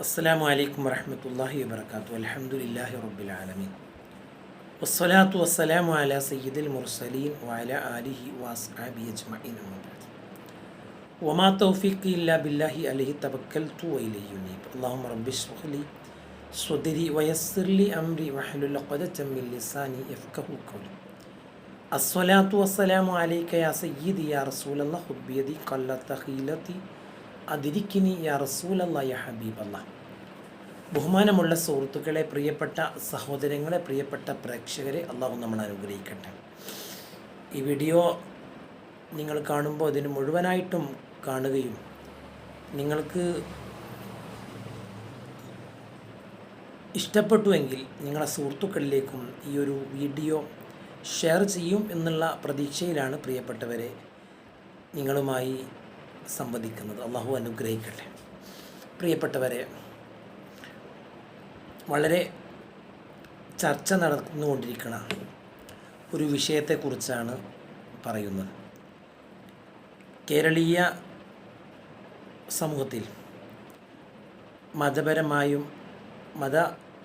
അസ്സാം വലൈക്കും വരഹമത്തല്ലാഹി വാബർക്കാത്തു അലഹമുല്ലാഹി റബ്ബിലാലമീൻ വസ്സലാത്തു വസ്സലാമു അല സയ്യിദുൽ മുർസലീൻ വഅല ആലിഹി വഅസ്ഹാബി അജ്മഈൻ അമ്മാ ബഅദ് വമാ തൗഫീഖി ഇല്ലാ ബില്ലാഹി അലൈഹി തവക്കൽതു വഇലൈഹി യുനീബ് അല്ലാഹുമ്മ റബ്ബി ഇശ്റഹ് ലി സ്വദ്രി വയസ്സിർ ലി അംരി വഹ്ലുൽ ഉഖ്ദതം മിൻ ലിസാനി യഫ്ഖഹു ഖൗലി അസ്സലാത്തു വസ്സലാമു അലൈക യാ സയ്യിദി യാ റസൂലല്ലാഹ് ഖുദ് ബിയദി ഖല്ലത ഖീലതി അതിരിക്കിനി യാ ഹബീബല്ലാ ബഹുമാനമുള്ള സുഹൃത്തുക്കളെ പ്രിയപ്പെട്ട സഹോദരങ്ങളെ പ്രിയപ്പെട്ട പ്രേക്ഷകരെ അള്ളാഹു നമ്മൾ അനുഗ്രഹിക്കട്ടെ. ഈ വീഡിയോ നിങ്ങൾ കാണുമ്പോൾ അതിന് മുഴുവനായിട്ടും കാണുകയും നിങ്ങൾക്ക് ഇഷ്ടപ്പെട്ടുവെങ്കിൽ നിങ്ങളെ സുഹൃത്തുക്കളിലേക്കും ഈ ഒരു വീഡിയോ ഷെയർ ചെയ്യും എന്നുള്ള പ്രതീക്ഷയിലാണ് പ്രിയപ്പെട്ടവരെ. നിങ്ങളുമായി സംവദിക്കുന്നത് അള്ളാഹു അനുഗ്രഹിക്കട്ടെ. പ്രിയപ്പെട്ടവരെ വളരെ ചർച്ച നടന്നുകൊണ്ടിരിക്കുന്ന ഒരു വിഷയത്തെക്കുറിച്ചാണ് പറയുന്നത്. കേരളീയ സമൂഹത്തിൽ മതപരമായും മത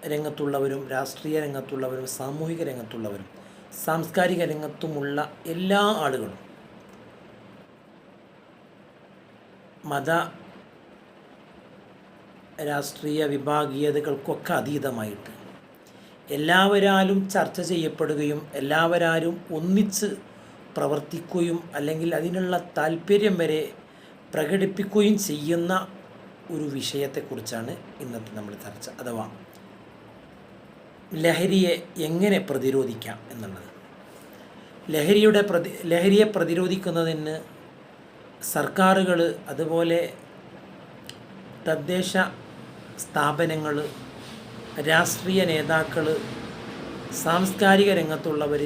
രംഗത്തുള്ളവരും രാഷ്ട്രീയ രംഗത്തുള്ളവരും സാമൂഹിക രംഗത്തുള്ളവരും സാംസ്കാരിക രംഗത്തുമുള്ള എല്ലാ ആളുകളും മത രാഷ്ട്രീയ വിഭാഗീയതകൾക്കൊക്കെ അതീതമായിട്ട്. എല്ലാവരാലും ചർച്ച ചെയ്യപ്പെടുകയും എല്ലാവരാലും ഒന്നിച്ച് പ്രവർത്തിക്കുകയും അല്ലെങ്കിൽ അതിനുള്ള താല്പര്യം വരെ പ്രകടിപ്പിക്കുകയും ചെയ്യുന്ന ഒരു വിഷയത്തെക്കുറിച്ചാണ് ഇന്നത്തെ നമ്മൾ ചർച്ച. അഥവാ ലഹരിയെ എങ്ങനെ പ്രതിരോധിക്കാം എന്നുള്ളത്. ലഹരിയുടെ പ്രതി ലഹരിയെ പ്രതിരോധിക്കുന്നതിന് സർക്കാരുകൾ അതുപോലെ തദ്ദേശ സ്ഥാപനങ്ങൾ രാഷ്ട്രീയ നേതാക്കൾ സാംസ്കാരിക രംഗത്തുള്ളവർ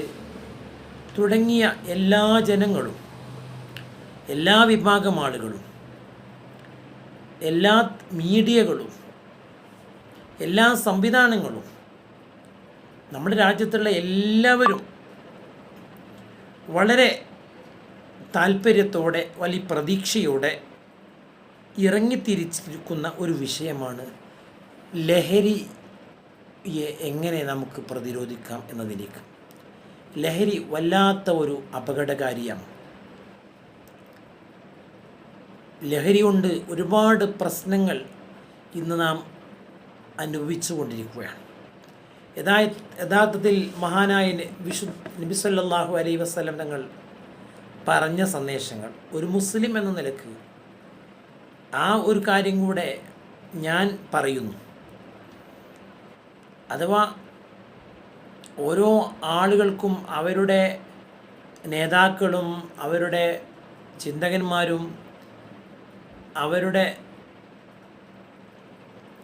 തുടങ്ങിയ എല്ലാ ജനങ്ങളും എല്ലാ വിഭാഗം ആളുകളും എല്ലാ മീഡിയകളും എല്ലാ സംവിധാനങ്ങളും നമ്മുടെ രാജ്യത്തുള്ള എല്ലാവരും വളരെ താല്പര്യത്തോടെ വലിയ പ്രതീക്ഷയോടെ ഇറങ്ങിത്തിരിച്ചിരിക്കുന്ന ഒരു വിഷയമാണ് ലഹരിയെ എങ്ങനെ നമുക്ക് പ്രതിരോധിക്കാം എന്നതിലേക്ക്. ലഹരി വല്ലാത്ത ഒരു അപകടകാരിയാണ്. ലഹരി കൊണ്ട് ഒരുപാട് പ്രശ്നങ്ങൾ ഇന്ന് നാം അനുഭവിച്ചു കൊണ്ടിരിക്കുകയാണ് യഥാ യഥാർത്ഥത്തിൽ മഹാനായ വിശു നബിസല്ലാഹു അലൈ വസ്ലം തങ്ങൾ പറഞ്ഞ സന്ദേശങ്ങൾ ഒരു മുസ്ലിം എന്ന നിലയ്ക്ക് ആ ഒരു കാര്യം കൂടെ ഞാൻ പറയുന്നു. അഥവാ ഓരോ ആളുകൾക്കും അവരുടെ നേതാക്കളും അവരുടെ ചിന്തകന്മാരും അവരുടെ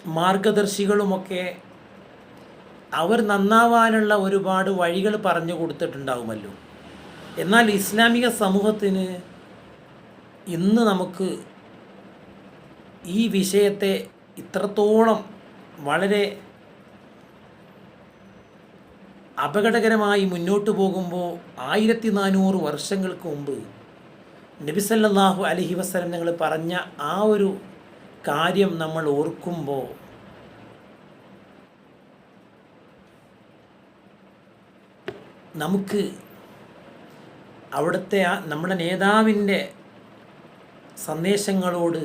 മാർഗദർശികളുമൊക്കെ അവർ നന്നാവാനുള്ള ഒരുപാട് വഴികൾ പറഞ്ഞു കൊടുത്തിട്ടുണ്ടാവുമല്ലോ. എന്നാൽ ഇസ്ലാമിക സമൂഹത്തിന് ഇന്ന് നമുക്ക് ഈ വിഷയത്തെ ഇത്രത്തോളം വളരെ അപകടകരമായി മുന്നോട്ട് പോകുമ്പോൾ ആയിരത്തി നാനൂറ് വർഷങ്ങൾക്ക് മുമ്പ് നബിസല്ലാഹു അലഹി വസ്ലം ഞങ്ങൾ പറഞ്ഞ ആ ഒരു കാര്യം നമ്മൾ ഓർക്കുമ്പോൾ നമുക്ക് അവിടുത്തെ ആ നമ്മുടെ നേതാവിന്റെ സന്ദേശങ്ങളോട്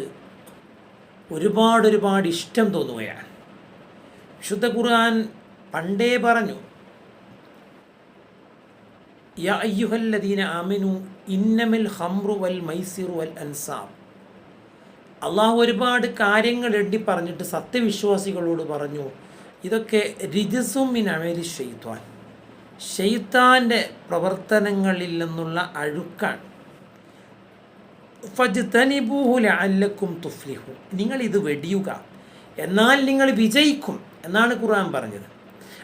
ഒരുപാട് ഒരുപാട് ഇഷ്ടം തോന്നുകയാണ്. വിശുദ്ധ ഖുർആൻ പണ്ടേ പറഞ്ഞു യാ അയ്യുഹല്ലദീന ആമിനു ഇന്നമിൽ ഹംറു വൽ മൈസിറു വൽ അൻസാബ്. അള്ളാഹു ഒരുപാട് കാര്യങ്ങൾ എണ്ണി പറഞ്ഞിട്ട് സത്യവിശ്വാസികളോട് പറഞ്ഞു ഇതൊക്കെ രിജസും മിൻ അമേലി ഷെയ്ത്വാൻ ഷെയ്ത്താന്റെ പ്രവർത്തനങ്ങളിൽ നിന്നുള്ള അഴുക്കാണ്. ഫജ്തനിബൂഹുല അല്ലക്കും തുഫ്ലിഹു. നിങ്ങൾ ഇത് വെടിയുക. എന്നാൽ നിങ്ങൾ വിജയിക്കും എന്നാണ് ഖുർആൻ പറഞ്ഞത്.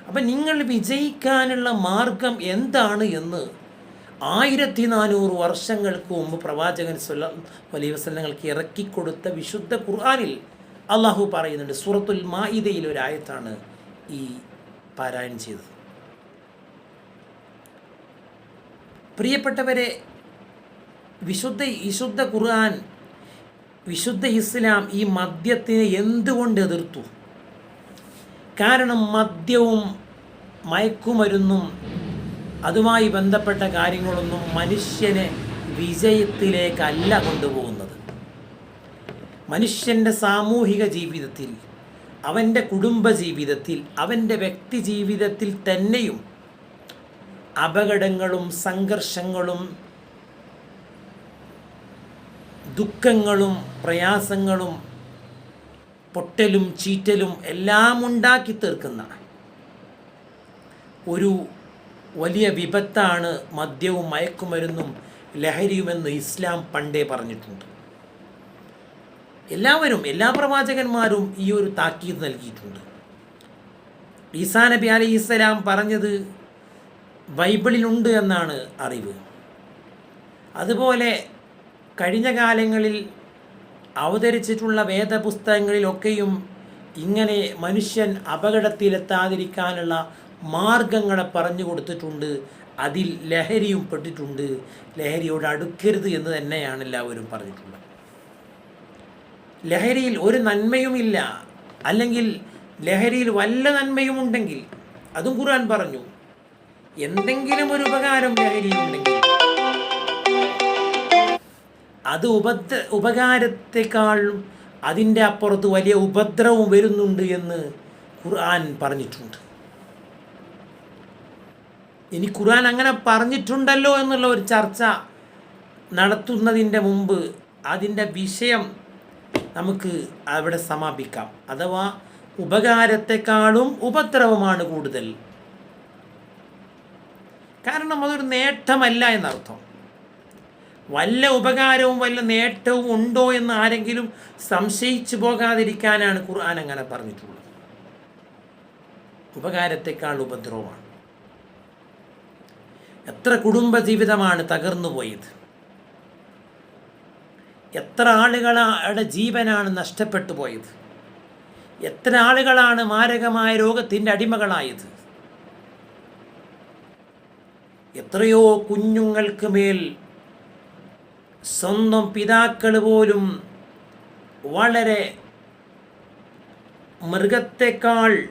അപ്പം നിങ്ങൾ വിജയിക്കാനുള്ള മാർഗം എന്താണ് എന്ന് ആയിരത്തി നാനൂറ് വർഷങ്ങൾക്ക് മുമ്പ് പ്രവാചകൻ സുല്ല വലിയ വസല്ലങ്ങൾക്ക് ഇറക്കിക്കൊടുത്ത വിശുദ്ധ ഖുർആാനിൽ അള്ളാഹു പറയുന്നുണ്ട്. സൂറത്തുൽ മായിദയിൽ ഒരായത്താണ് ഈ പാരായണം ചെയ്തത്. പ്രിയപ്പെട്ടവരെ വിശുദ്ധ വിശുദ്ധ ഖുർആൻ വിശുദ്ധ ഇസ്ലാം ഈ മദ്യത്തിനെ എന്തുകൊണ്ട് എതിർത്തു? കാരണം മദ്യവും മയക്കുമരുന്നും അതുമായി ബന്ധപ്പെട്ട കാര്യങ്ങളൊന്നും മനുഷ്യനെ വിജയത്തിലേക്കല്ല കൊണ്ടുപോകുന്നത്. മനുഷ്യന്റെ സാമൂഹിക ജീവിതത്തിൽ അവന്റെ കുടുംബ ജീവിതത്തിൽ അവന്റെ വ്യക്തി ജീവിതത്തിൽ തന്നെയും അപകടങ്ങളും സംഘർഷങ്ങളും ദുഃഖങ്ങളും പ്രയാസങ്ങളും പൊട്ടലും ചീറ്റലും എല്ലാം ഉണ്ടാക്കി തീർക്കുന്ന ഒരു വലിയ വിപത്താണ് മദ്യവും മയക്കുമരുന്നും ലഹരിയുമെന്ന് ഇസ്ലാം പണ്ടേ പറഞ്ഞിട്ടുണ്ട്. എല്ലാവരും എല്ലാ പ്രവാചകന്മാരും ഈ ഒരു താക്കീത് നൽകിയിട്ടുണ്ട്. ഈസാ നബി അലി ഇസ്ലാം പറഞ്ഞത് ബൈബിളിലുണ്ട് എന്നാണ് അറിവ്. അതുപോലെ കഴിഞ്ഞ കാലങ്ങളിൽ അവതരിച്ചിട്ടുള്ള വേദപുസ്തകങ്ങളിലൊക്കെയും ഇങ്ങനെ മനുഷ്യൻ അപകടത്തിലെത്താതിരിക്കാനുള്ള മാർഗങ്ങളെ പറഞ്ഞു കൊടുത്തിട്ടുണ്ട്. അതിൽ ലഹരിയും പെട്ടിട്ടുണ്ട്. ലഹരിയോട് അടുക്കരുത് എന്ന് തന്നെയാണ് എല്ലാവരും പറഞ്ഞിട്ടുള്ളത്. ലഹരിയിൽ ഒരു നന്മയുമില്ല അല്ലെങ്കിൽ ലഹരിയിൽ വല്ല നന്മയുമുണ്ടെങ്കിൽ അതും ഖുർആൻ പറഞ്ഞു. എന്തെങ്കിലും ഒരു ഉപകാരം ലഹരിയിലുണ്ടെങ്കിൽ അത് ഉപദ്ര ഉപകാരത്തെക്കാളും അതിന്റെ അപ്പുറത്ത് വലിയ ഉപദ്രവം വരുന്നുണ്ട് എന്ന് ഖുർആൻ പറഞ്ഞിട്ടുണ്ട്. ഇനി ഖുർആൻ അങ്ങനെ പറഞ്ഞിട്ടുണ്ടല്ലോ എന്നുള്ള ഒരു ചർച്ച നടത്തുന്നതിന്റെ മുമ്പ് അതിന്റെ വിഷയം നമുക്ക് അവിടെ സമാപിക്കാം. അഥവാ ഉപകാരത്തെക്കാളും ഉപദ്രവമാണ് കൂടുതൽ. കാരണം അതൊരു നേട്ടമല്ല എന്നർത്ഥം. വല്ല ഉപകാരവും വല്ല നേട്ടവും ഉണ്ടോ എന്ന് ആരെങ്കിലും സംശയിച്ചു പോകാതിരിക്കാനാണ് ഖുർആൻ അങ്ങനെ പറഞ്ഞിട്ടുള്ളത്. ഉപകാരത്തെക്കാൾ ഉപദ്രവമാണ്. എത്ര കുടുംബ ജീവിതമാണ് തകർന്നു പോയത്. എത്ര ആളുകളുടെ ജീവനാണ് നഷ്ടപ്പെട്ടു പോയത്. എത്ര ആളുകളാണ് മാരകമായ രോഗത്തിന്റെ അടിമകളായത്. എത്രയോ കുഞ്ഞുങ്ങൾക്ക് മേൽ സ്വന്തം പിതാക്കൾ പോലും വളരെ മൃഗത്തെക്കാൾ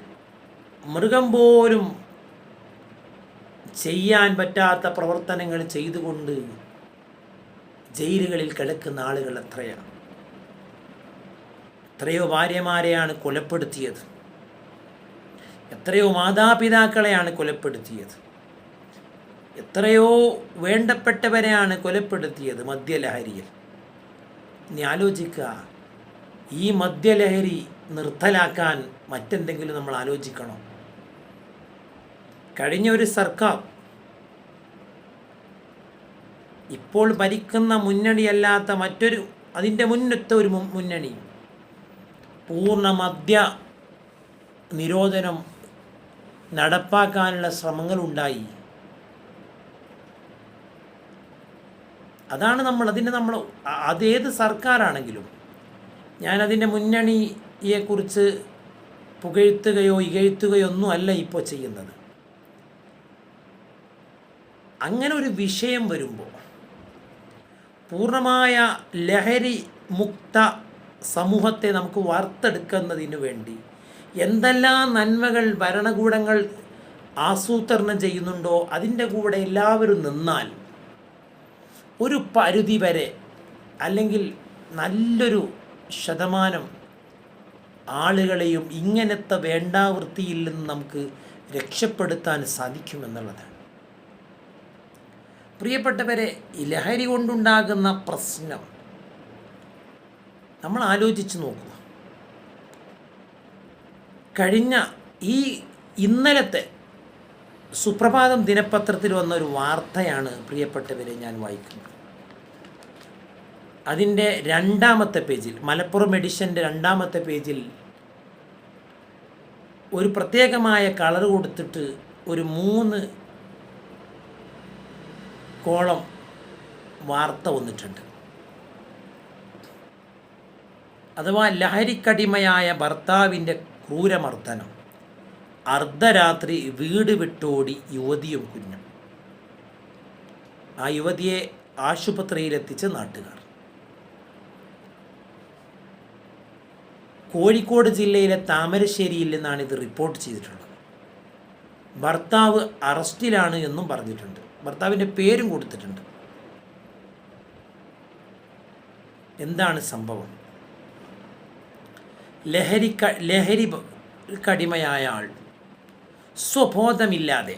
മൃഗം പോലും ചെയ്യാൻ പറ്റാത്ത പ്രവർത്തനങ്ങൾ ചെയ്തുകൊണ്ട് ജയിലുകളിൽ കിടക്കുന്ന ആളുകൾ എത്രയാണ്? എത്രയോ ഭാര്യമാരെയാണ് കൊലപ്പെടുത്തിയത്. എത്രയോ മാതാപിതാക്കളെയാണ് കൊലപ്പെടുത്തിയത്. എത്രയോ വേണ്ടപ്പെട്ടവരെയാണ് കൊലപ്പെടുത്തിയത് മദ്യലഹരിയിൽ. ഇനി ആലോചിക്കുക. ഈ മദ്യലഹരി നിർത്തലാക്കാൻ മറ്റെന്തെങ്കിലും നമ്മൾ ആലോചിക്കണം? കഴിഞ്ഞ ഒരു സർക്കാർ ഇപ്പോൾ ഭരിക്കുന്ന മുന്നണിയല്ലാത്ത മറ്റൊരു അതിന്റെ മുന്നത്തെ ഒരു മുന്നണി പൂർണ മദ്യ നിരോധനം നടപ്പാക്കാനുള്ള ശ്രമങ്ങളുണ്ടായി. അതാണ് നമ്മൾ അതിന്റെ നമ്മൾ അതേത് സർക്കാരാണെങ്കിലും ഞാനതിന്റെ മുന്നണിയെക്കുറിച്ച് പുകഴ്ത്തുകയോ ഇകഴ്ത്തുകയോ ഒന്നും അല്ല ഇപ്പോൾ ചെയ്യുന്നത്. അങ്ങനെ ഒരു വിഷയം വരുമ്പോൾ പൂർണമായ ലഹരി മുക്ത സമൂഹത്തെ നമുക്ക് വാർത്തെടുക്കുന്നതിന് വേണ്ടി എന്തെല്ലാം നന്മകൾ ഭരണകൂടങ്ങൾ ആസൂത്രണം ചെയ്യുന്നുണ്ടോ അതിന്റെ കൂടെ എല്ലാവരും നിന്നാൽ ഒരു പരിധി വരെ അല്ലെങ്കിൽ നല്ലൊരു ശതമാനം ആളുകളെയും ഇങ്ങനത്തെ വേണ്ടാവൃത്തിയിൽ നിന്ന് നമുക്ക് രക്ഷപ്പെടുത്താൻ സാധിക്കുമെന്നുള്ളതാണ്. പ്രിയപ്പെട്ടവരെ ലഹരി കൊണ്ടുണ്ടാകുന്ന പ്രശ്നം നമ്മൾ ആലോചിച്ച് നോക്കുക. കഴിഞ്ഞ ഈ ഇന്നലത്തെ സുപ്രഭാതം ദിനപത്രത്തിൽ വന്ന ഒരു വാർത്തയാണ് പ്രിയപ്പെട്ടവരെ ഞാൻ വായിക്കുന്നത്. അതിന്റെ രണ്ടാമത്തെ പേജിൽ മലപ്പുറം എഡിഷന്റെ രണ്ടാമത്തെ പേജിൽ ഒരു പ്രത്യേകമായ കളർ കൊടുത്തിട്ട് ഒരു മൂന്ന് കോളം വാർത്ത വന്നിട്ടുണ്ട്. അഥവാ ലഹരിക്കടിമയായ ഭർത്താവിന്റെ ക്രൂരമർദ്ദനം. അർദ്ധരാത്രി വീട് വിട്ടോടി യുവതിയും കുഞ്ഞും. ആ യുവതിയെ ആശുപത്രിയിലെത്തിച്ച് നാട്ടുകാർ. കോഴിക്കോട് ജില്ലയിലെ താമരശ്ശേരിയിൽ നിന്നാണ് ഇത് റിപ്പോർട്ട് ചെയ്തിട്ടുള്ളത്. ഭർത്താവ് അറസ്റ്റിലാണ് എന്നും പറഞ്ഞിട്ടുണ്ട്. ഭർത്താവിന്റെ പേരും കൊടുത്തിട്ടുണ്ട്. എന്താണ് സംഭവം? ലഹരി ലഹരി കടിമയായ ആൾ സ്വബോധമില്ലാതെ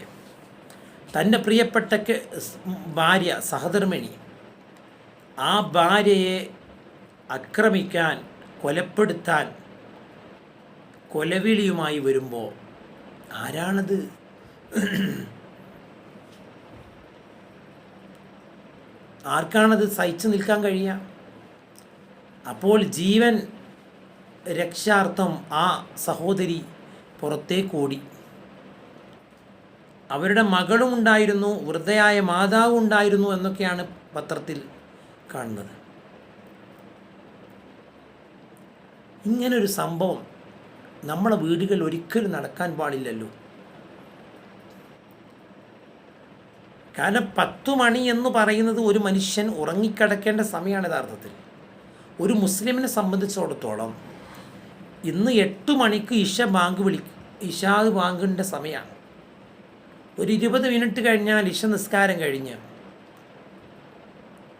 തന്റെ പ്രിയപ്പെട്ട ഭാര്യ സഹധർമ്മിണി ആ ഭാര്യയെ ആക്രമിക്കാൻ കൊലപ്പെടുത്താൻ കൊലവിളിയുമായി വരുമ്പോൾ ആരാണത്? ആർക്കാണത് സഹിച്ചു നിൽക്കാൻ കഴിയുക? അപ്പോൾ ജീവൻ രക്ഷാർത്ഥം ആ സഹോദരി പുറത്തേക്കോടി അവരുടെ മകളും ഉണ്ടായിരുന്നു വൃദ്ധയായ മാതാവും ഉണ്ടായിരുന്നു എന്നൊക്കെയാണ് പത്രത്തിൽ കാണുന്നത്. ഇങ്ങനൊരു സംഭവം നമ്മളെ വീടുകളിൽ ഒരിക്കലും നടക്കാൻ പാടില്ലല്ലോ. കാരണം പത്തു മണി എന്ന് പറയുന്നത് ഒരു മനുഷ്യൻ ഉറങ്ങിക്കിടക്കേണ്ട സമയമാണ് യഥാർത്ഥത്തിൽ. ഒരു മുസ്ലിമിനെ സംബന്ധിച്ചിടത്തോളം ഇന്ന് എട്ട് മണിക്ക് ഇഷ ബാങ്ക് വിളി ഇഷാദ് ബാങ്കിന്റെ സമയമാണ്. ഒരു ഇരുപത് മിനിറ്റ് കഴിഞ്ഞാൽ ഇഷ നിസ്കാരം കഴിഞ്ഞ്.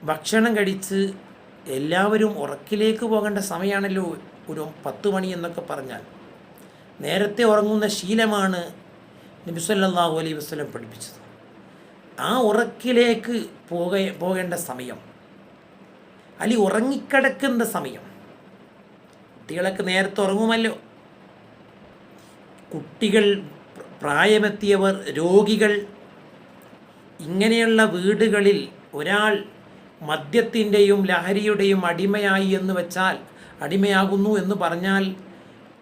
ഭക്ഷണം കഴിച്ച് എല്ലാവരും ഉറക്കിലേക്ക് പോകേണ്ട സമയമാണല്ലോ ഒരു പത്ത് മണി എന്നൊക്കെ പറഞ്ഞാൽ. നേരത്തെ ഉറങ്ങുന്ന ശീലമാണ് നബിസ്വല്ലാഹു അലൈ വസ്ലം പഠിപ്പിച്ചത്. ആ ഉറക്കിലേക്ക് പോക പോകേണ്ട സമയം. അല്ലെ ഉറങ്ങിക്കിടക്കുന്ന സമയം. കുട്ടികളൊക്കെ നേരത്തെ ഉറങ്ങുമല്ലോ. കുട്ടികൾ പ്രായമെത്തിയവർ രോഗികൾ. ഇങ്ങനെയുള്ള വീടുകളിൽ ഒരാൾ മദ്യത്തിന്റെയും ലഹരിയുടെയും അടിമയായി എന്ന് വെച്ചാൽ അടിമയാകുന്നു എന്ന് പറഞ്ഞാൽ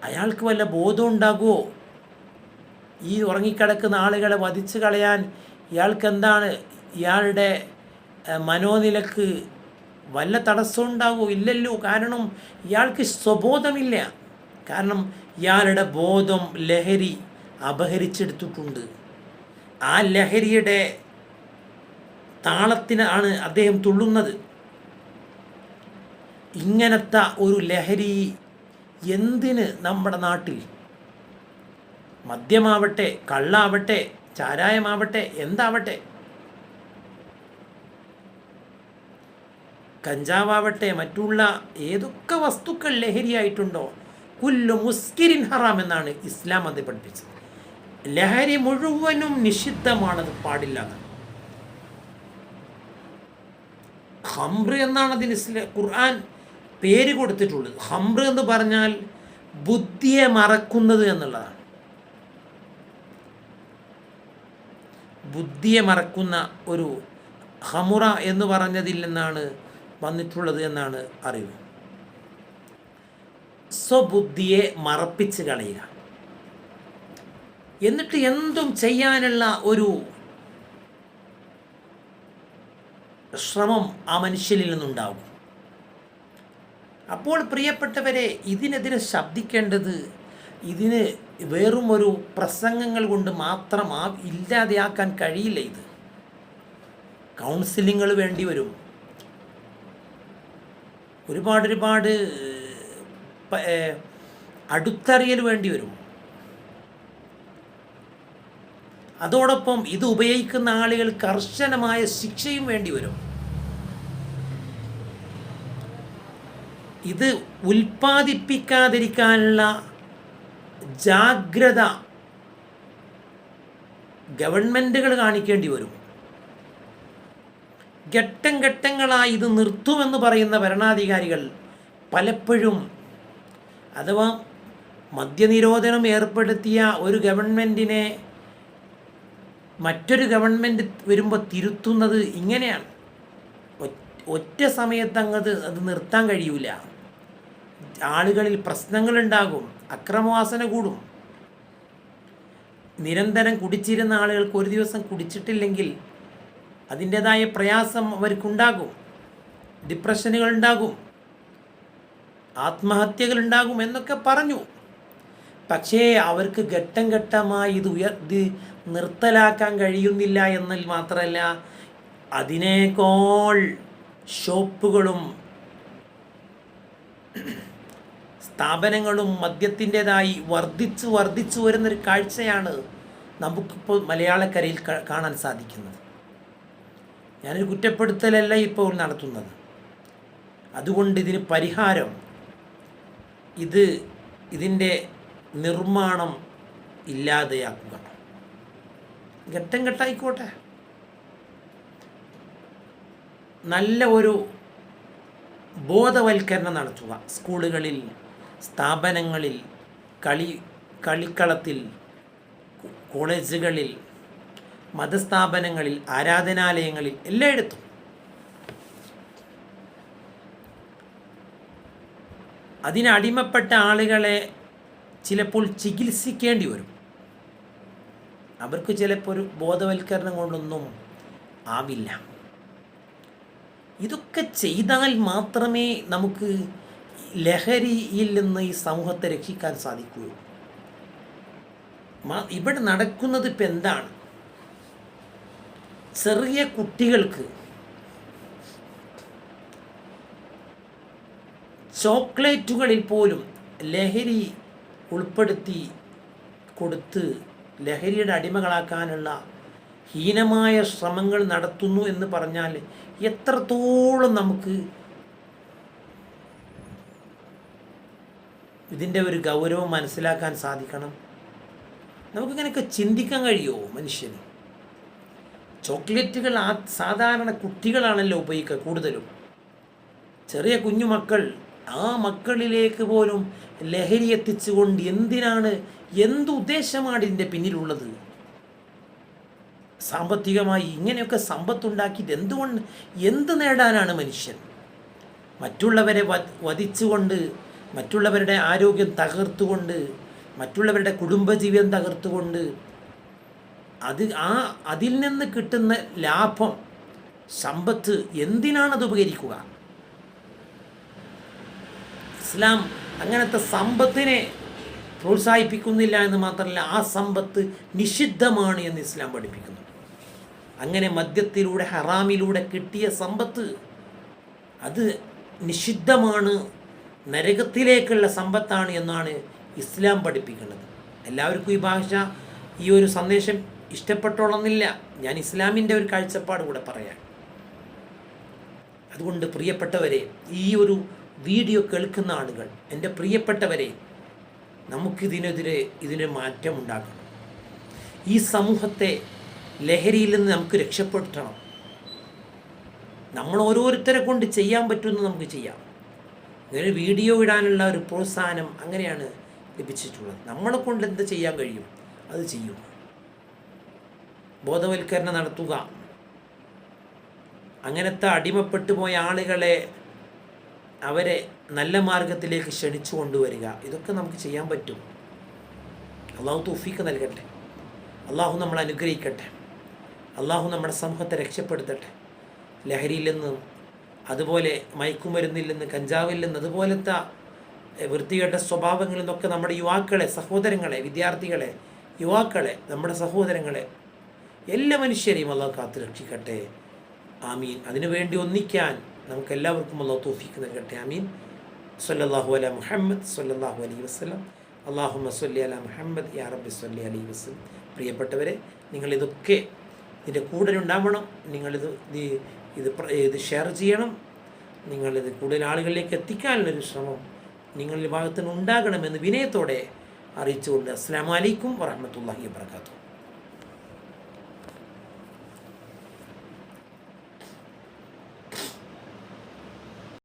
അയാൾക്ക് വല്ല ബോധം ഉണ്ടാകുമോ? ഈ ഉറങ്ങിക്കിടക്കുന്ന ആളുകളെ വധിച്ചു കളയാൻ ഇയാൾക്ക് എന്താണ് ഇയാളുടെ മനോനിലക്ക് വല്ല തടസ്സം ഉണ്ടാകുമോ? ഇല്ലല്ലോ. കാരണം ഇയാൾക്ക് സ്വബോധമില്ല. കാരണം ഇയാളുടെ ബോധം ലഹരി. അപഹരിച്ചെടുത്തിട്ടുണ്ട്. ആ ലഹരിയുടെ താളത്തിനാണ് അദ്ദേഹം തുള്ളുന്നത്. ഇങ്ങനത്തെ ഒരു ലഹരി എന്തിന് നമ്മുടെ നാട്ടിൽ? മദ്യമാവട്ടെ കള്ളാവട്ടെ ചാരായമാവട്ടെ എന്താവട്ടെ? കഞ്ചാവട്ടെ മറ്റുള്ള ഏതൊക്കെ വസ്തുക്കൾ ലഹരിയായിട്ടുണ്ടോ? കുല്ലു മുസ്കിരിൻ ഹറാം എന്നാണ് ഇസ്ലാം അത് പഠിപ്പിച്ചത്. ലഹരി മുഴുവനും നിഷിദ്ധമാണത് പാടില്ല ഹംറ് എന്നാണ് അതിന് ഖുർആൻ പേര് കൊടുത്തിട്ടുള്ളത്. ഹംറ് എന്ന് പറഞ്ഞാൽ ബുദ്ധിയെ മറക്കുന്നത് എന്നുള്ളതാണ്. ബുദ്ധിയെ മറക്കുന്ന ഒരു ഹമുറ എന്ന് പറഞ്ഞതിൽ നിന്നാണ് വന്നിട്ടുള്ളത് എന്നാണ് അറിവ്. സ്വബുദ്ധിയെ മറപ്പിച്ച് കളയുക. എന്നിട്ട് എന്തും ചെയ്യാനുള്ള ഒരു ശ്രമം ആ മനുഷ്യനിൽ നിന്നുണ്ടാകും. അപ്പോൾ പ്രിയപ്പെട്ടവരെ ഇതിനെതിരെ ശബ്ദിക്കേണ്ടത് ഇതിന് വെറും ഒരു പ്രസംഗങ്ങൾ കൊണ്ട് മാത്രം ആ ഇല്ലാതെയാക്കാൻ കഴിയില്ല ഇത്. കൗൺസിലിങ്ങൾ വേണ്ടി വരും. ഒരുപാട് ഒരുപാട് അടുത്തറിയൽ വേണ്ടി വരും. അതോടൊപ്പം ഇത് ഉപയോഗിക്കുന്ന ആളുകൾ കർശനമായ ശിക്ഷയും വേണ്ടി വരും. ഇത് ഉൽപ്പാദിപ്പിക്കാതിരിക്കാനുള്ള ജാഗ്രത ഗവൺമെന്റുകൾ കാണിക്കേണ്ടി വരും. ഘട്ടം ഘട്ടങ്ങളായി ഇത് നിർത്തുമെന്ന് പറയുന്ന ഭരണാധികാരികൾ പലപ്പോഴും അഥവാ മദ്യനിരോധനം ഏർപ്പെടുത്തിയ ഒരു ഗവൺമെന്റിനെ മറ്റൊരു ഗവൺമെന്റ് വരുമ്പോൾ തിരുത്തുന്നത് ഇങ്ങനെയാണ്. ഒറ്റ സമയത്ത് അങ്ങത് അത് നിർത്താൻ കഴിയൂല. ആളുകളിൽ പ്രശ്നങ്ങളുണ്ടാകും അക്രമവാസന കൂടും. നിരന്തരം കുടിച്ചിരുന്ന ആളുകൾക്ക് ഒരു ദിവസം കുടിച്ചിട്ടില്ലെങ്കിൽ അതിന്റെതായ പ്രയാസം അവർക്കുണ്ടാകും. ഡിപ്രഷനുകൾ ഉണ്ടാകും ആത്മഹത്യകൾ ഉണ്ടാകും എന്നൊക്കെ പറഞ്ഞു. പക്ഷേ അവർക്ക് ഘട്ടം ഘട്ടമായി ഇത് ഉയർ ഇത് നിർത്തലാക്കാൻ കഴിയുന്നില്ല എന്ന മാത്രമല്ല അതിനേക്കാൾ ഷോപ്പുകളും സ്ഥാപനങ്ങളും മദ്യത്തിന്റെതായി വർദ്ധിച്ചു വർദ്ധിച്ചു വരുന്നൊരു കാഴ്ചയാണ് നമുക്കിപ്പോൾ മലയാളക്കരയിൽ കാണാൻ സാധിക്കുന്നത്. ഞാനൊരു കുറ്റപ്പെടുത്തലല്ല ഇപ്പോൾ നടത്തുന്നത്. അതുകൊണ്ട് ഇതിന് പരിഹാരം ഇത് ഇതിന്റെ നിർമ്മാണം ഇല്ലാതെയാക്കുക. ഘട്ടം ഘട്ടമായിക്കോട്ടെ നല്ല ഒരു ബോധവൽക്കരണം നടത്തുക. സ്കൂളുകളിൽ സ്ഥാപനങ്ങളിൽ കളി കളിക്കളത്തിൽ കോളേജുകളിൽ മതസ്ഥാപനങ്ങളിൽ ആരാധനാലയങ്ങളിൽ എല്ലായിടത്തും. അതിനടിമപ്പെട്ട ആളുകളെ ചിലപ്പോൾ ചികിത്സിക്കേണ്ടി വരും. അവർക്ക് ചിലപ്പോൾ ഒരു ബോധവൽക്കരണം കൊണ്ടൊന്നും ആവില്ല. ഇതൊക്കെ ചെയ്താൽ മാത്രമേ നമുക്ക് ലഹരിയിൽ നിന്ന് ഈ സമൂഹത്തെ രക്ഷിക്കാൻ സാധിക്കുകയുള്ളൂ ഇവിടെ നടക്കുന്നത് ഇപ്പം എന്താണ്? ചെറിയ കുട്ടികൾക്ക് ചോക്ലേറ്റുകളിൽ പോലും ലഹരി ഉൾപ്പെടുത്തി കൊടുത്ത് ലഹരിയുടെ അടിമകളാക്കാനുള്ള ഹീനമായ ശ്രമങ്ങൾ നടത്തുന്നു എന്ന് പറഞ്ഞാൽ എത്രത്തോളം നമുക്ക് ഇതിന്റെ ഒരു ഗൗരവം മനസ്സിലാക്കാൻ സാധിക്കണം? നമുക്കിങ്ങനെയൊക്കെ ചിന്തിക്കാൻ കഴിയുമോ മനുഷ്യന്? ചോക്ലേറ്റുകൾ ആ സാധാരണ കുട്ടികളാണല്ലോ ഉപയോഗിക്കുക കൂടുതലും. ചെറിയ കുഞ്ഞുമക്കൾ ആ മക്കളിലേക്ക് പോലും ലഹരി എത്തിച്ചുകൊണ്ട് എന്തിനാണ് എന്തുദ്ദേശമാണ് ഇതിന്റെ പിന്നിലുള്ളത്? സാമ്പത്തികമായി ഇങ്ങനെയൊക്കെ സമ്പത്തുണ്ടാക്കിയിട്ട് എന്തുകൊണ്ട്? എന്ത് നേടാനാണ് മനുഷ്യൻ? മറ്റുള്ളവരെ വധിച്ചുകൊണ്ട് മറ്റുള്ളവരുടെ ആരോഗ്യം തകർത്തുകൊണ്ട് മറ്റുള്ളവരുടെ കുടുംബജീവിതം തകർത്തുകൊണ്ട് അത് ആ അതിൽ നിന്ന് കിട്ടുന്ന ലാഭം സമ്പത്ത് എന്തിനാണത് ഉപകരിക്കുക? ഇസ്ലാം അങ്ങനത്തെ സമ്പത്തിനെ പ്രോത്സാഹിപ്പിക്കുന്നില്ല എന്ന് മാത്രമല്ല ആ സമ്പത്ത് നിഷിദ്ധമാണ് എന്ന് ഇസ്ലാം പഠിപ്പിക്കുന്നു അങ്ങനെ മദ്യത്തിലൂടെ ഹറാമിലൂടെ കിട്ടിയ സമ്പത്ത് അത് നിഷിദ്ധമാണ് നരകത്തിലേക്കുള്ള സമ്പത്താണ് എന്നാണ് ഇസ്ലാം പഠിപ്പിക്കുന്നത്. എല്ലാവർക്കും ഈ ഭാഷ ഈ ഒരു സന്ദേശം ഇഷ്ടപ്പെട്ടോളന്നില്ല. ഞാൻ ഇസ്ലാമിന്റെ ഒരു കാഴ്ചപ്പാട് കൂടെ പറയാം. അതുകൊണ്ട് പ്രിയപ്പെട്ടവരെ ഈ ഒരു വീഡിയോ കേൾക്കുന്ന ആളുകൾ എന്റെ പ്രിയപ്പെട്ടവരെ നമുക്കിതിനെതിരെ ഇതിനെ മാറ്റമുണ്ടാക്കണം. ഈ സമൂഹത്തെ ലഹരിയിൽ നിന്ന് നമുക്ക് രക്ഷപ്പെടുത്തണം. നമ്മൾ ഓരോരുത്തരെ കൊണ്ട് ചെയ്യാൻ പറ്റുമെന്ന് നമുക്ക് ചെയ്യാം. ഇങ്ങനെ വീഡിയോ ഇടാനുള്ള ഒരു പ്രോത്സാഹനം അങ്ങനെയാണ് ലഭിച്ചിട്ടുള്ളത്. നമ്മളെ കൊണ്ട് എന്ത് ചെയ്യാൻ കഴിയും? അത് ചെയ്യും. ബോധവൽക്കരണം നടത്തുക. അങ്ങനത്തെ അടിമപ്പെട്ടു പോയ ആളുകളെ അവരെ നല്ല മാർഗത്തിലേക്ക് ക്ഷണിച്ചു കൊണ്ടുവരിക. ഇതൊക്കെ നമുക്ക് ചെയ്യാൻ പറ്റും. അള്ളാഹു തൗഫീക്ക് നൽകട്ടെ. അള്ളാഹു നമ്മൾ അനുഗ്രഹിക്കട്ടെ. അള്ളാഹു നമ്മുടെ സമൂഹത്തെ രക്ഷപ്പെടുത്തട്ടെ. ലഹരിയിൽ നിന്നും അതുപോലെ മയക്കുമരുന്നിൽ നിന്ന് കഞ്ചാവിൽ നിന്ന് അതുപോലത്തെ വൃത്തികെട്ട സ്വഭാവങ്ങളിൽ നിന്നൊക്കെ നമ്മുടെ യുവാക്കളെ സഹോദരങ്ങളെ വിദ്യാർത്ഥികളെ യുവാക്കളെ നമ്മുടെ സഹോദരങ്ങളെ എല്ലാ മനുഷ്യരെയും അള്ളാഹു കാത്തു രക്ഷിക്കട്ടെ. ആമീൻ. അതിനുവേണ്ടി ഒന്നിക്കാൻ നമുക്ക് എല്ലാവർക്കും അള്ളാഹു തോഫിക്ക് നൽകട്ടെ. അമീൻ സല്ലല്ലാഹു അല മുഹമ്മദ് സല്ലല്ലാഹു അലൈ വസ്ലം അള്ളാഹു സല്ലി അല മുഹമ്മദ് യാ റബ്ബി സല്ലി അലൈ വസ്ലം പ്രിയപ്പെട്ടവരെ നിങ്ങളിതൊക്കെ ഇതിന്റെ കൂടെ ഉണ്ടാവണം. നിങ്ങളിത് ഇത് ഇത് ഷെയർ ചെയ്യണം. നിങ്ങളിത് കൂടുതൽ ആളുകളിലേക്ക് എത്തിക്കാനുള്ളൊരു ശ്രമം നിങ്ങളുടെ ഭാഗത്തുനിന്ന് ഉണ്ടാകണമെന്ന് വിനയത്തോടെ അറിയിച്ചുകൊണ്ട് അസ്സാം വലൈക്കും വറഹമത്തല്ലാഹി വാത്തു